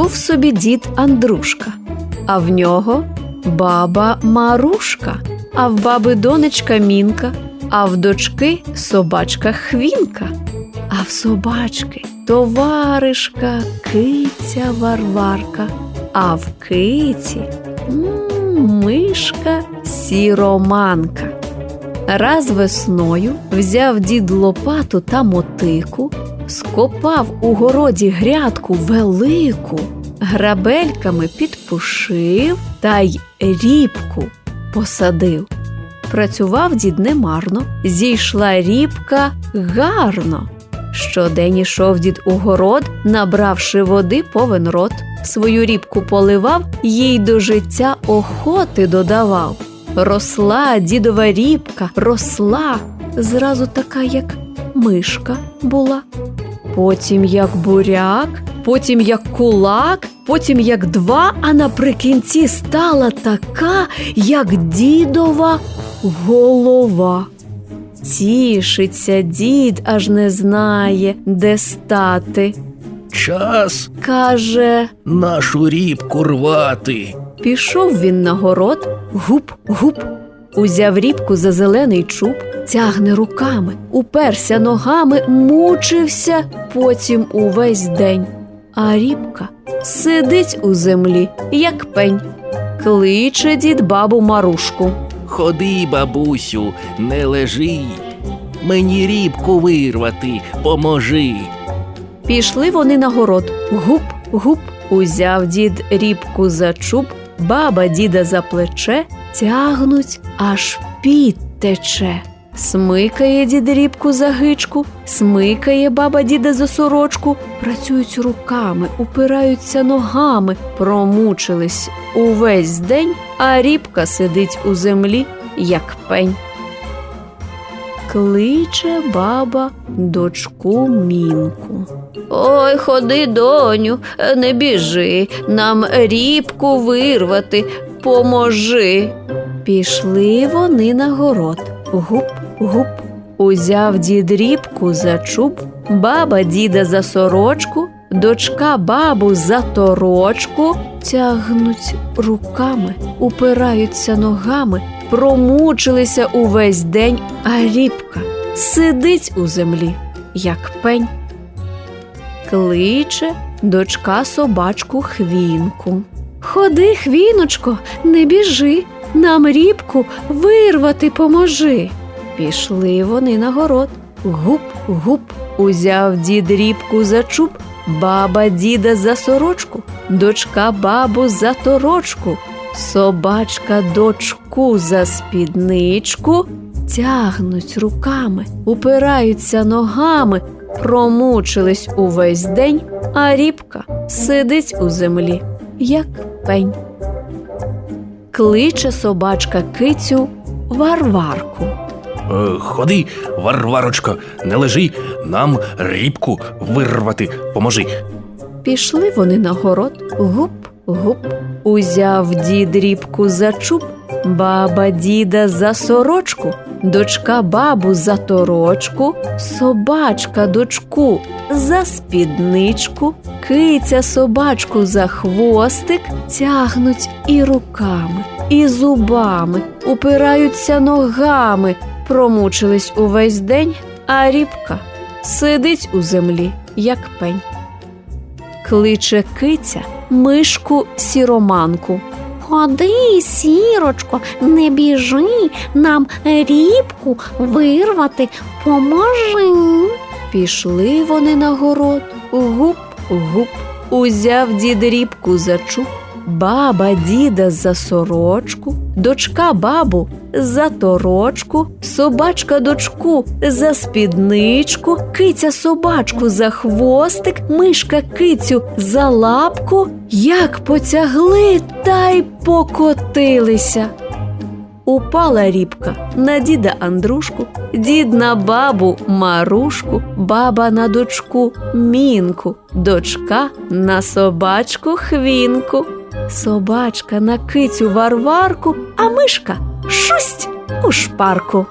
Був собі дід Андрушка, а в нього баба Марушка, а в баби донечка Мінка, а в дочки собачка Хвінка, а в собачки товаришка киця Варварка, а в киці мишка сіроманка. Раз весною взяв дід лопату та мотику, скопав у городі грядку велику, грабельками підпушив та й рібку посадив. Працював дід немарно, зійшла рібка гарно. Щодень ішов дід у город, набравши води повен рот, свою рібку поливав, їй до життя охоти додавав. Росла дідова рібка, росла, зразу така, як мишка була. Потім як буряк, потім як кулак, потім як два, а наприкінці стала така, як дідова голова. Тішиться дід, аж не знає, де стати. Час Каже, нашу рібку рвати. Пішов він на город, гуп, гуп, узяв рібку за зелений чуб, тягне руками, уперся ногами, мучився потім увесь день. А рібка сидить у землі, як пень. Кличе дід бабу Марушку. Ходи, бабусю, не лежи. Мені рібку вирвати, поможи. Пішли вони на город. Гуп, гуп, узяв дід рібку за чуб, баба діда за плече, тягнуть, аж підтече. Смикає дід рібку за гичку, смикає баба діда за сорочку, працюють руками, упираються ногами, промучились увесь день, а рібка сидить у землі, як пень. Кличе баба дочку мінку. Ой, ходи, доню, не біжи, нам рібку вирвати, поможи. Пішли вони на город. Гуп, гуп. Узяв дід рібку за чуб, баба діда за сорочку, дочка бабу за торочку, тягнуть руками, упираються ногами, промучилися увесь день, а рібка сидить у землі, як пень. Кличе дочка собачку хвінку. Ходи, хвіночко, не біжи, нам рібку вирвати поможи. Пішли вони на город. Гуп, гуп, узяв дід рібку за чуб, баба діда за сорочку, дочка бабу за торочку, собачка дочку за спідничку, тягнуть руками, упираються ногами, промучились увесь день, а рібка сидить у землі, як пень. Кличе собачка кицю Варварку. Е, Ходи, Варварочко, не лежи, нам рібку вирвати, поможи. Пішли вони на город, гуп, гуп, узяв дід рібку за чуб, баба діда за сорочку, дочка бабу за торочку, собачка дочку за спідничку, киця собачку за хвостик, тягнуть і руками, і зубами, упираються ногами, промучились увесь день, а рібка сидить у землі, як пень. Кличе киця мишку сіроманку. Ходи, сірочко, не біжи, нам рібку вирвати поможи. Пішли вони на город, гуп, гуп, узяв дід рібку за чуб, баба діда за сорочку, дочка бабу за торочку, собачка дочку за спідничку, киця собачку за хвостик, мишка кицю за лапку, як потягли та й покотилися. Упала рібка на діда Андрушку, дід на бабу Марушку, баба на дочку Мінку, дочка на собачку Хвінку, собачка на кицю Варварку, а мишка шусть у шпарку.